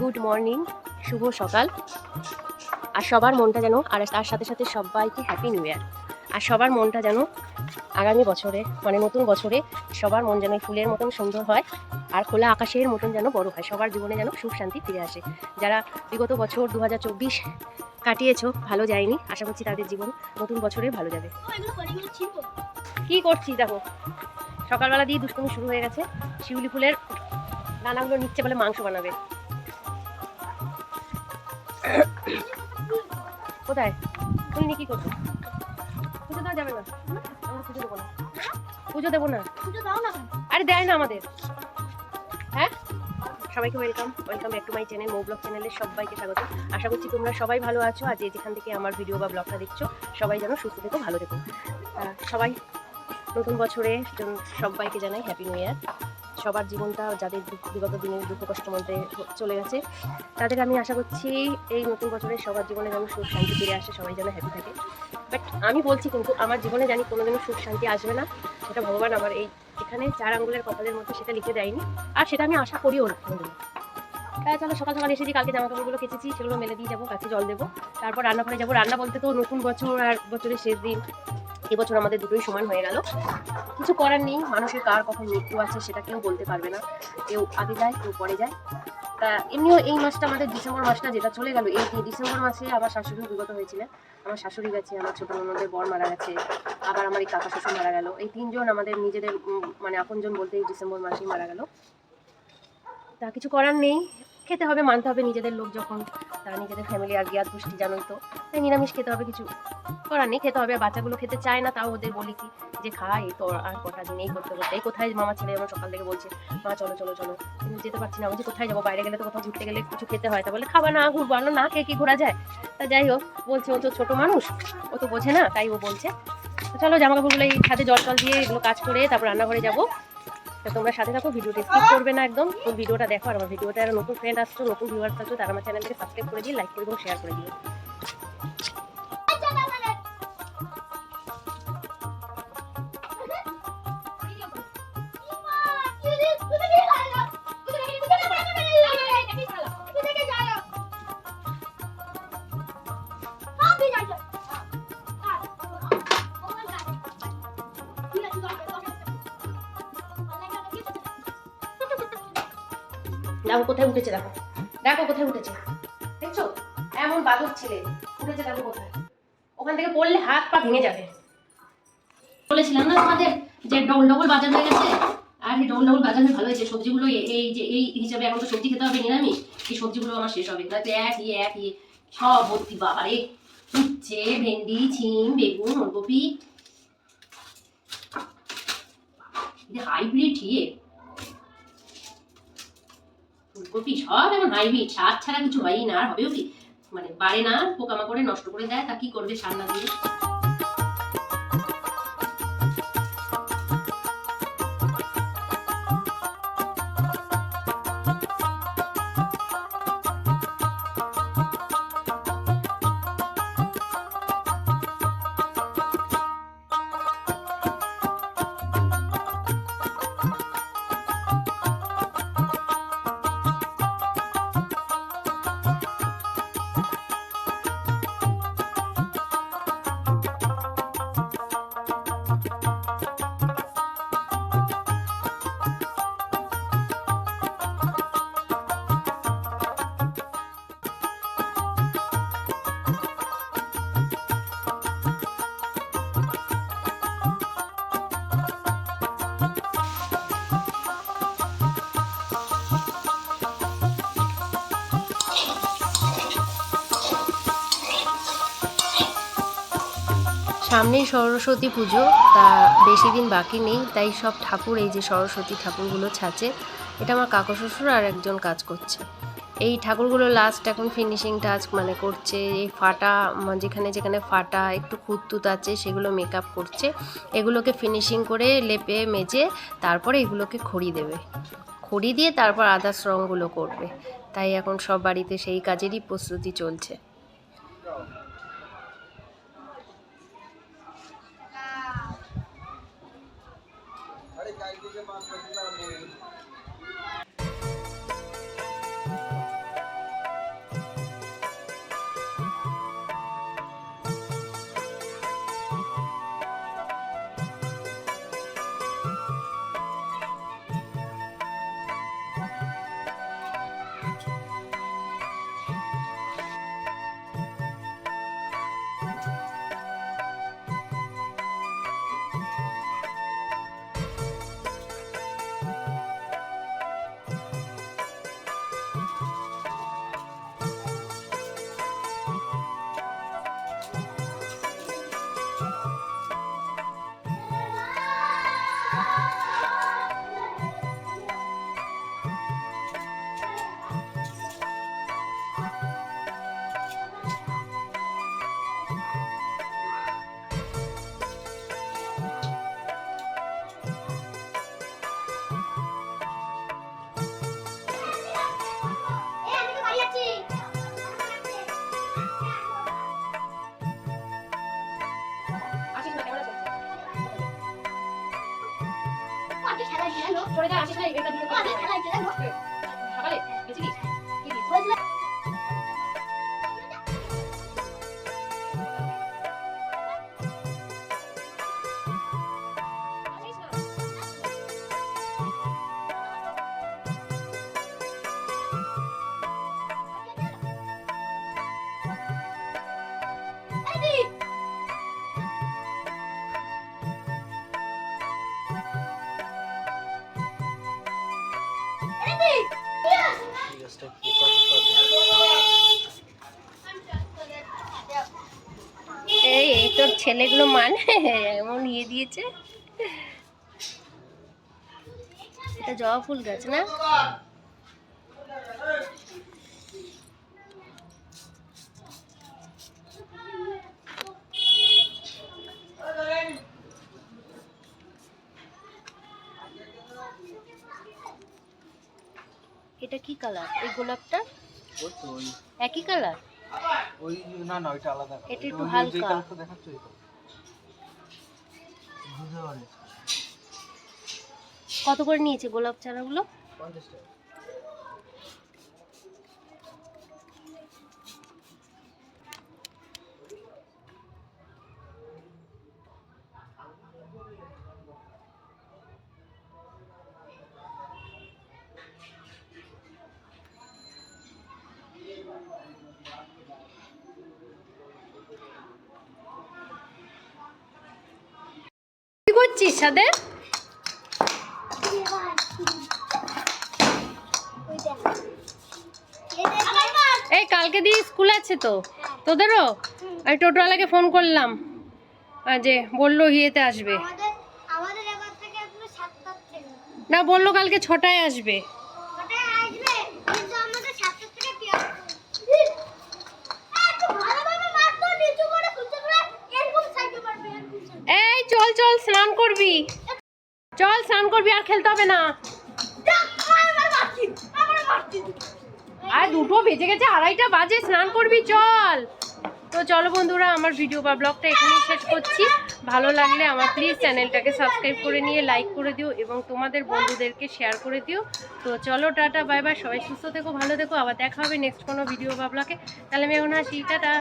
Good morning শুভ সকাল। আর সবার মনটা যেন, আর তার সাথে সাথে সবাইকে হ্যাপি নিউ ইয়ার আর সবার মনটা যেন আগামী বছরে মানে নতুন বছরে সবার মন যেন ফুলের মতন সুন্দর হয় আর খোলা আকাশের মতন যেন বড় হয়। সবার জীবনে যেন সুখ শান্তি ফিরে আসে। যারা বিগত বছর দু হাজার চব্বিশ কাটিয়েছো, ভালো যায়নি, আশা করছি তাদের জীবন নতুন বছরে ভালো যাবে। কি করছি দেখো? সকালবেলা দিয়ে দুষ্টুমি শুরু হয়ে গেছে। শিউলি ফুলের দানাগুলো নিচ্ছে বলে মাংস বানাবে। কোথায়? তুমি কি করছ? যাবে না। পুজো দেবো না। আরে দেয় না আমাদের। হ্যাঁ? সবাইকে welcome welcome back to my channel Md blog চ্যানেলে সবাইকে স্বাগত। আশা করছি তোমরা সবাই ভালো আছো আর যে যেখান থেকে আমার ভিডিও বা ব্লগটা দেখছ সবাই যেন সুস্থ থেকো ভালো থেকো। সবাই নতুন বছরে সবাইকে জানাই হ্যাপি নিউ ইয়ার সবার জীবনটা যাদের বিগত দিনে দুঃখ কষ্ট মধ্যে চলে গেছে তাদের আমি আশা করছি এই নতুন বছরে সবার জীবনে যেন সুখ শান্তি ফিরে আসে সবাই যেন হ্যাপি থাকে। বাট আমি বলছি কিন্তু আমার জীবনে জানি কোনোদিনও সুখ শান্তি আসবে না। সেটা ভগবান আমার এই এখানে চার আঙ্গুলের কপালের মধ্যে সেটা লিখে দেয়নি। আর সেটা আমি আশা করিও না তাই চলো সকাল সকাল এসেছি, কালকে জামা কাপড়গুলো কেচেছি, সেগুলো মেলে দিয়ে যাব কাছে জল দেবো। তারপর রান্না করে যাব। রান্না বলতে তো নতুন বছর আর বছরের শেষ দিন। এবছর আমাদের দুটোই সমান হয়ে গেল। কিছু করার নেই, মানুষের কার কখন মৃত্যু আছে সেটা কেউ বলতে পারবে না। কেউ আগে যায়, কেউ পরে যায়। তা এমনিও এই মাসটা আমাদের ডিসেম্বর মাসটা যেটা চলে গেল, এই ডিসেম্বর মাসে আমার শাশুড়ি বিগত হয়েছিলেন। আমার শাশুড়ি গেছে, আমার ছোটো মামাদের বর মারা গেছে, আবার আমার এই কাকা শ্বশুর মারা গেল। এই তিনজন আমাদের নিজেদের মানে আপনজন বলতে এই ডিসেম্বর মাসেই মারা গেল। তা কিছু করার নেই। খেতে হবে, মানতে হবে নিজেদের লোক যখন, তারা নিজেদের ফ্যামিলি আর জ্ঞাত গোষ্ঠী জানোই তো। তাই নিরামিষ খেতে হবে কিছু করার নেই, খেতে হবে। আর বাচ্চাগুলো খেতে চায় না, তাও ওদের বলি কি যে খা এই তো আর কটা দিন এই করতে করতে। এই কোথায় মামা ছেলে আমার সকাল থেকে বলছে, মা, চলো চলো চলো। কিন্তু যেতে পারছি না, বলছি, কোথায় যাব? বাইরে গেলে তো কোথাও ঘুরতে গেলে কিছু খেতে হয়। তা বলে খাবা না, ঘুরবো। আনো না খেয়ে কি ঘোরা যায়? তা যাই হোক, বলছে, ও তো ছোট মানুষ, ও তো বোঝে না। তাই ও বলছে চলো জামা কাপড়গুলো এই ছাদে জল টল দিয়ে এগুলো কাজ করে তারপর রান্নাঘরে যাব। তো তোমরা সাথে থাকো ভিডিওটি স্কিপ করবে না একদম। ভিডিওটা দেখো, আর আমার ভিডিওটা আর নতুন ফ্রেন্ড আসছো, নতুন ভিউয়ার্স আসছো, তারা আমার চ্যানেলটাকে সাবস্ক্রাইব করে দিই লাইক করে এবং শেয়ার করে দিও। দেখো কোথায় উঠেছে, দেখো। দেখো কোথায় উঠেছে। দেখছ? এমন বাদর ছেলে। উঠেছে, দেখো কোথায়। ওখান থেকে পড়লে হাত পা ভেঙে যাবে। বলেছিলাম না তোমাদের যে ডবল ডবল বাজার হয়ে গেছে? আর এই ডবল ডবল বাজার ভালো হয়েছে। সবজিগুলো এই যে এই হিসাবে এখন তো সবজি খেতে হবে, নিরামিষ। এই সবজিগুলো আমার শেষ হবে। নয়তো এক ইয়ে এক ইয়ে সব ভর্তি, বাবারে। উচ্ছে, ভেন্ডি, ছিম, বেগুন, ওলকপি। হাইব্রিড ইয়ে। ফুলকপি সব এখন হাইব্রিড সার ছাড়া কিছু হয়ই না। আর হবেও কি? মানে বাড়ে না, পোকামাকড়ে নষ্ট করে দেয়, তা কি করবে সার না দিয়ে? সামনেই সরস্বতী পুজো, তা বেশি দিন বাকি নেই, তাই সব ঠাকুর, এই যে সরস্বতী ঠাকুরগুলো ছাঁচে, এটা আমার কাকু শ্বশুর আর একজন কাজ করছে। এই ঠাকুরগুলো লাস্ট এখন ফিনিশিং টাচ মানে করছে, এই ফাটা যেখানে যেখানে ফাটা, একটু খুঁততুত আছে, সেগুলো মেকআপ করছে, এগুলোকে ফিনিশিং করে লেপে, মেজে, তারপরে এগুলোকে খড়ি দেবে। খড়ি দিয়ে তারপর আদার্স রঙগুলো করবে, তাই এখন সব বাড়িতে সেই কাজেরই প্রস্তুতি চলছে। আসিস চলে যা আসিস না এটা দিয়ে সকালে এই এই তোর ছেলেগুলো মানে? এমন ইয়ে দিয়েছে? এটা জবা ফুল গাছ না? এটা কি কালার এই গোলাপটা? একই কালার ওই না না ওইটা আলাদা এটা একটু হালকা। দেখাচ্ছ। কত করে নিয়েছে গোলাপ চারাগুলো? পঞ্চাশ টাকা। করছিস সাদে এই কালকে দিয়ে স্কুল আছে তো। তোদেরও? আমি টোটোওয়ালাকে ফোন করলাম। আর যে বলল ইয়েতে আসবে। না বলল কালকে ছটায় আসবে ওটাই আসবে কিন্তু আমাদের সাতটার থেকে পিয়ার একটু ভালোভাবে মারতো নিচু করে খুঁজে করে এরকম সাইকেল মারবে এরকম সাইকেল এই চল স্নান করবি। চল স্নান করবি আর খেলতে হবে না। আর দুটো বেজে গেছে আড়াইটা বাজে স্নান করবি চল। তো চলো বন্ধুরা আমার ভিডিও বা ব্লগটা এখানেই শেষ করছি। ভালো লাগলে আমার প্লিজ চ্যানেলটাকে সাবস্ক্রাইব করে নিয়ে লাইক করে দিও এবং তোমাদের বন্ধুদেরকে শেয়ার করে দিও। তো চলো টাটা বাই বাই সবাই সুস্থ থেকো ভালো থেকো। আবার দেখা হবে নেক্সট কোনো ভিডিও বা ব্লগে। তাহলে আমি এখন আসি টাটা।